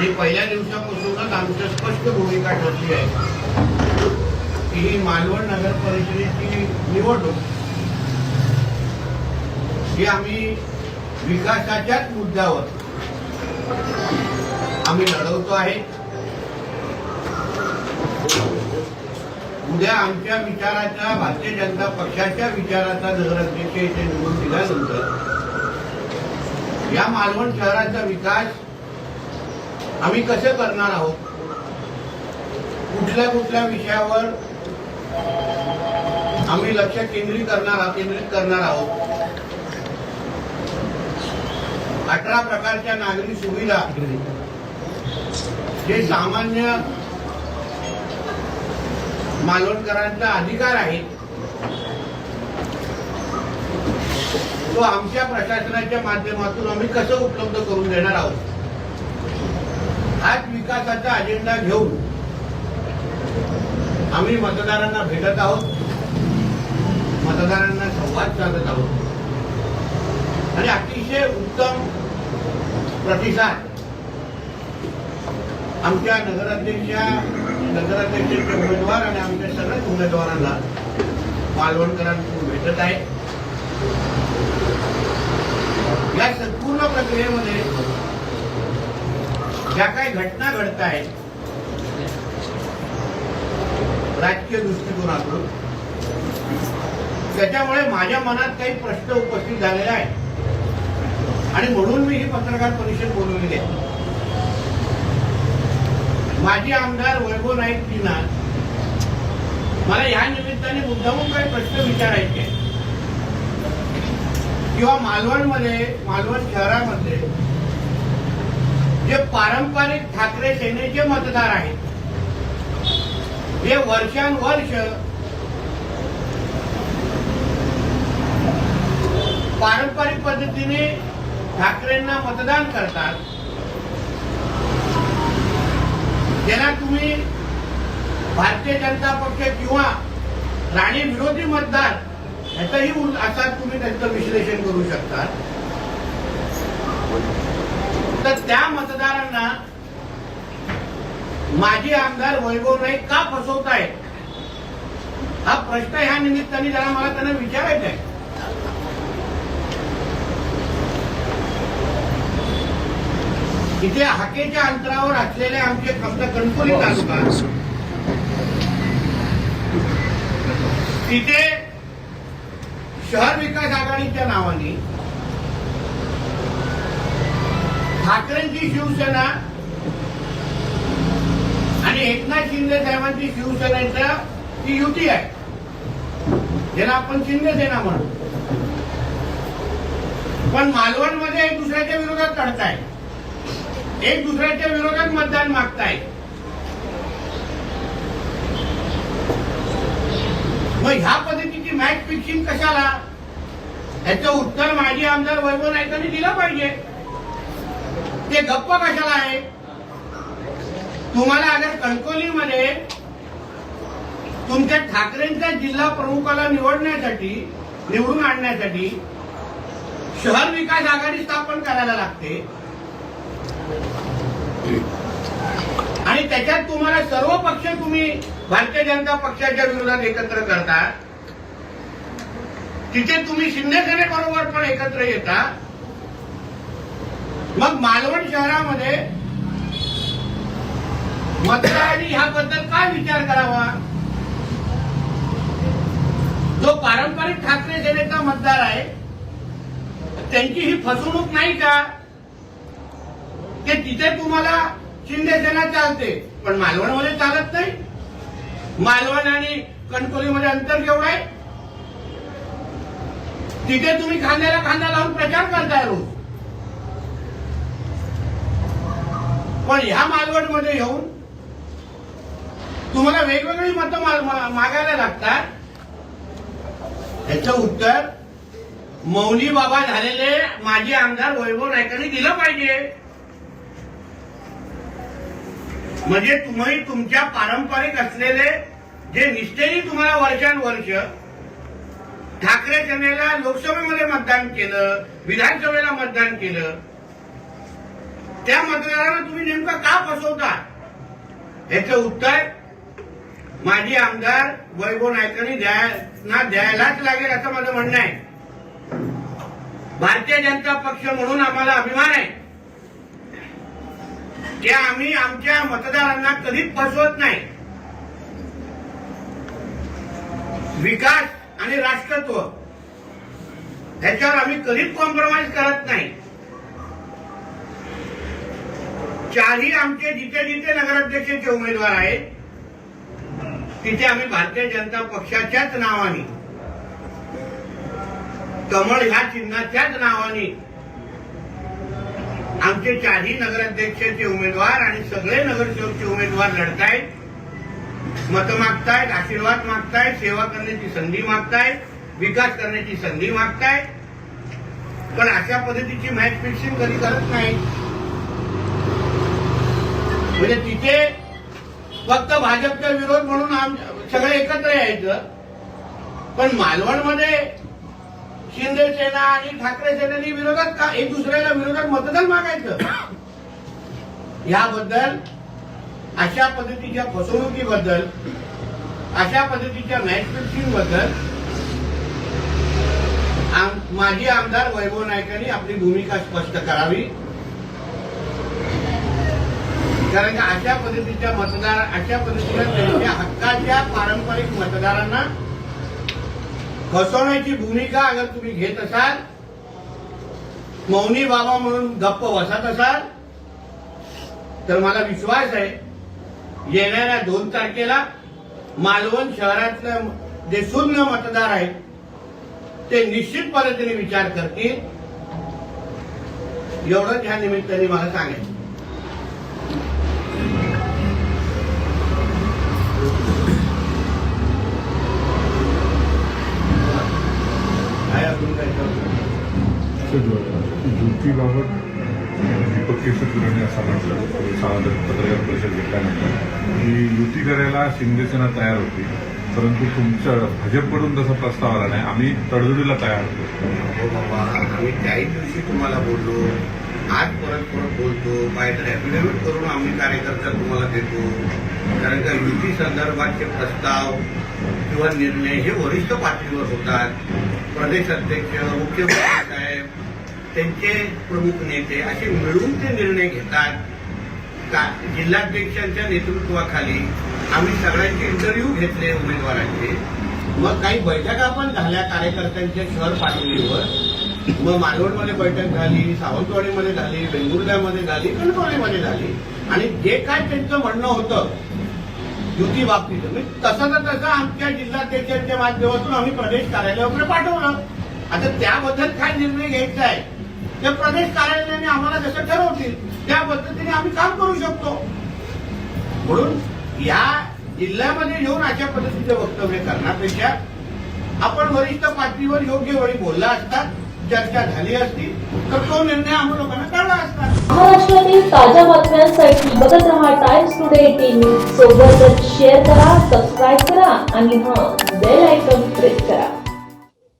आणि पहिल्या दिवसापासूनच आमची स्पष्ट भूमिका ठरली आहे. की ही मालवण नगर परिषदेची निवडणूक ही आम्ही विकासाच्याच मुद्द्यावर आम्ही लढवतो आहे. उद्या आमच्या विचाराचा भारतीय जनता पक्षाच्या विचाराचा नगराध्यक्ष इथे निवडून दिल्यानंतर या मालवण शहराचा विकास आम्ही कसे करणार आहोत? कुठल्या कुठल्या विषयावर आम्ही लक्ष केंद्रित करणार केंद्रित करणार आहोत? अठरा प्रकारच्या नागरी सुविधा जे सामान्य मालवणकरांचा अधिकार आहे तो आमच्या प्रशासनाच्या माध्यमातून आम्ही कसं उपलब्ध करून देणार आहोत? विकासाचा अजेंडा घेऊन आम्ही मतदारांना भेटत आहोत. मतदारांना संवाद साधत आहोत. आणि अतिशय उत्तम प्रतिसाद आमच्या नगराध्यक्षा नगराध्यक्षांचे उमेदवार आणि आमच्या सगळ्याच उमेदवारांना मालवणकरांकडून भेटत आहे. या संपूर्ण प्रक्रियेमध्ये ज्या काही घटना घडत आहेत राजकीय दृष्टिकोनातून त्याच्यामुळे माझ्या मनात काही प्रश्न उपस्थित झालेले आहेत. आणि म्हणून मी ही पत्रकार परिषद बोलवलेली आहे. माजी आमदार वैभव नाईक नाईकजींना मला या निमित्ताने मुद्दामून काही प्रश्न विचारायचे किंवा मालवणमध्ये मालवण शहरामध्ये जे पारंपरिक ठाकरे सेनेचे मतदार आहेत हे वर्षानुवर्ष पारंपरिक पद्धतीने ठाकरेंना मतदान करतात ज्याला तुम्ही भारतीय जनता पक्ष किंवा राणी विरोधी मतदार ह्याचंही असा तुम्ही त्यांचं विश्लेषण करू शकता. तर त्या मतदारांना माजी आमदार वैभव नाईक का फसवतायत हा प्रश्न ह्या निमित्ताने जरा मला त्यांना विचारायचा आहे. इथे हाकेच्या अंतरावर असलेले आमचे आमचा कणकोली तालुका. तिथे शहर विकास आघाडीच्या नावाने ठाकरेंची शिवसेना आणि एकनाथ शिंदे साहेबांची शिवसेनेच्या ती युती आहे. ज्याला आपण शिंदे सेना म्हणू. पण मालवणमध्ये एक दुसऱ्याच्या विरोधात लढताय. एक दुसऱ्याच्या विरोधात मतदान मागताय. मग ह्या पद्धतीची मॅच फिक्सिंग कशाला? याचं उत्तर माजी आमदार वैभव नाईकांनी दिलं पाहिजे. ते गप्प कशाला आहे? तुम्हाला अगर कणकोलीमध्ये तुमच्या ठाकरेंच्या जिल्हा प्रमुखाला निवडण्यासाठी निवडून आणण्यासाठी शहर विकास आघाडी स्थापन करायला लागते. आणि त्याच्यात तुम्हाला सर्व पक्ष तुम्ही भारतीय जनता पक्षाच्या विरोधात एकत्र करता. तिथे तुम्ही शिंदे पण एकत्र येता. मग मालवण शहरामध्ये मतदारांनी ह्याबद्दल काय विचार करावा? जो पारंपरिक ठाकरे सेनेचा मतदार आहे त्यांची ही फसवणूक नाही का? की तिथे तुम्हाला शिंदे सेना चालते पण मालवणमध्ये चालत नाही. मालवण आणि कणकोलीमध्ये अंतर केवढं आहे? तिथे तुम्ही खांद्याला खांदा लावून प्रचार करताय रोज. पण ह्या मालवणमध्ये येऊन तुम्हाला वेगवेगळी मतं मागायला लागतात. याचं उत्तर मौली बाबा झालेले माजी आमदार वैभव नायकांनी दिलं पाहिजे. म्हणजे तुम्ही तुमच्या पारंपरिक असलेले जे निष्ठेने तुम्हाला वर्षानुवर्ष ठाकरे सेनेला लोकसभेमध्ये मतदान केलं विधानसभेला मतदान केलं त्या मतदाराला तुम्ही नेमकं का फसवता याचं उत्तर माजी आमदार वैभव नायकांनी द्यायला द्यायलाच लागेल असं माझं म्हणणं आहे. भारतीय जनता पक्ष म्हणून आम्हाला अभिमान आहे की आम्ही आमच्या मतदारांना कधीच फसवत नाही. विकास आणि राष्ट्रत्व ह्याच्यावर आम्ही कधीच कॉम्प्रोमाइज करत नाही. चारही आमचे जिथे जिथे नगराध्यक्षाचे उमेदवार आहेत तिथे आम्ही भारतीय जनता पक्षाच्याच नावाने कमळ ह्या चिन्हाच्याच नावाने आमचे चारही नगराध्यक्षाचे उमेदवार आणि सगळे नगरसेवकचे उमेदवार लढतायत मतं मागतायत आशीर्वाद मागतायत सेवा करण्याची संधी मागतायत विकास करण्याची संधी मागतायत. पण अशा पद्धतीची मॅच फिक्सिंग कधी करत नाही म्हणजे तिथे फक्त भाजपचा विरोध म्हणून आम सगळे एकत्र यायचं. पण मालवणमध्ये शिंदे सेना आणि ठाकरे सेनेनी विरोधात का एक दुसऱ्याला विरोधात मतदान मागायचं? याबद्दल अशा पद्धतीच्या फसवणुकीबद्दल अशा पद्धतीच्या मॅच फिक्सिंगबद्दल आम- माजी आमदार वैभव नायकांनी आपली भूमिका स्पष्ट करावी. कारण का अशा पद्धतीच्या मतदार अशा पद्धतीच्या त्यांच्या हक्काच्या पारंपरिक मतदारांना फसवण्याची भूमिका अगर तुम्ही घेत असाल मौनी बाबा म्हणून गप्प बसत असाल तर मला विश्वास आहे येणाऱ्या दोन तारखेला मालवण शहरातलं जे शून्य मतदार आहेत ते निश्चित पद्धतीने विचार करतील. एवढंच ह्या निमित्ताने मला सांगायचं युतीबाबत दीपक केसरकरांनी असं म्हटलं. पत्रकार परिषद घेतल्यानंतर. की युती करायला शिंदेसेना तयार होती परंतु तुमच्या भाजपकडून तसा प्रस्ताव आला नाही. आम्ही तडजोडीला तयार होतो. बाबा आम्ही त्याही दिवशी तुम्हाला बोललो. आज परत परत बोलतो. काहीतरी ऍफिडेव्हिट करून आम्ही कार्यकर्ता तुम्हाला देतो. कारण का युती संदर्भातचे प्रस्ताव किंवा निर्णय हे वरिष्ठ पातळीवर होतात. प्रदेश अध्यक्ष मुख्यमंत्री साहेब त्यांचे प्रमुख नेते असे मिळून ते निर्णय घेतात. का जिल्हाध्यक्षांच्या नेतृत्वाखाली आम्ही सगळ्यांचे इंटरव्ह्यू घेतले उमेदवारांचे. मग काही बैठका पण झाल्या कार्यकर्त्यांच्या शहर पातळीवर मग मालवणमध्ये बैठक झाली सावंतवाडीमध्ये झाली वेंगुर्ल्यामध्ये झाली कणकवलीमध्ये झाली. आणि जे काय त्यांचं म्हणणं होतं युती बाबतीत म्हणजे तसं तर तसं आमच्या जिल्हाध्यक्षांच्या माध्यमातून आम्ही प्रदेश कार्यालयाकडे पाठवलं. आता त्याबद्दल काय निर्णय घ्यायचा आहे? ते प्रदेश कार्यालयाने आम्हाला जसं ठरवतील त्या पद्धतीने आम्ही काम करू शकतो. म्हणून या जिल्ह्यामध्ये येऊन अशा पद्धतीचं वक्तव्य करण्यापेक्षा आपण वरिष्ठ पातळीवर योग्य वेळी बोलला असतात चर्चा झाली असती तर तो निर्णय आम्ही लोकांना कळला असता. महाराष्ट्रातील ताज्या बातम्यांसाठी बघत रहा टाइम्स टुडे टीव्ही सोबतच शेअर करा सबस्क्राईब करा आणि हा बेल आयकॉन प्रेस करा.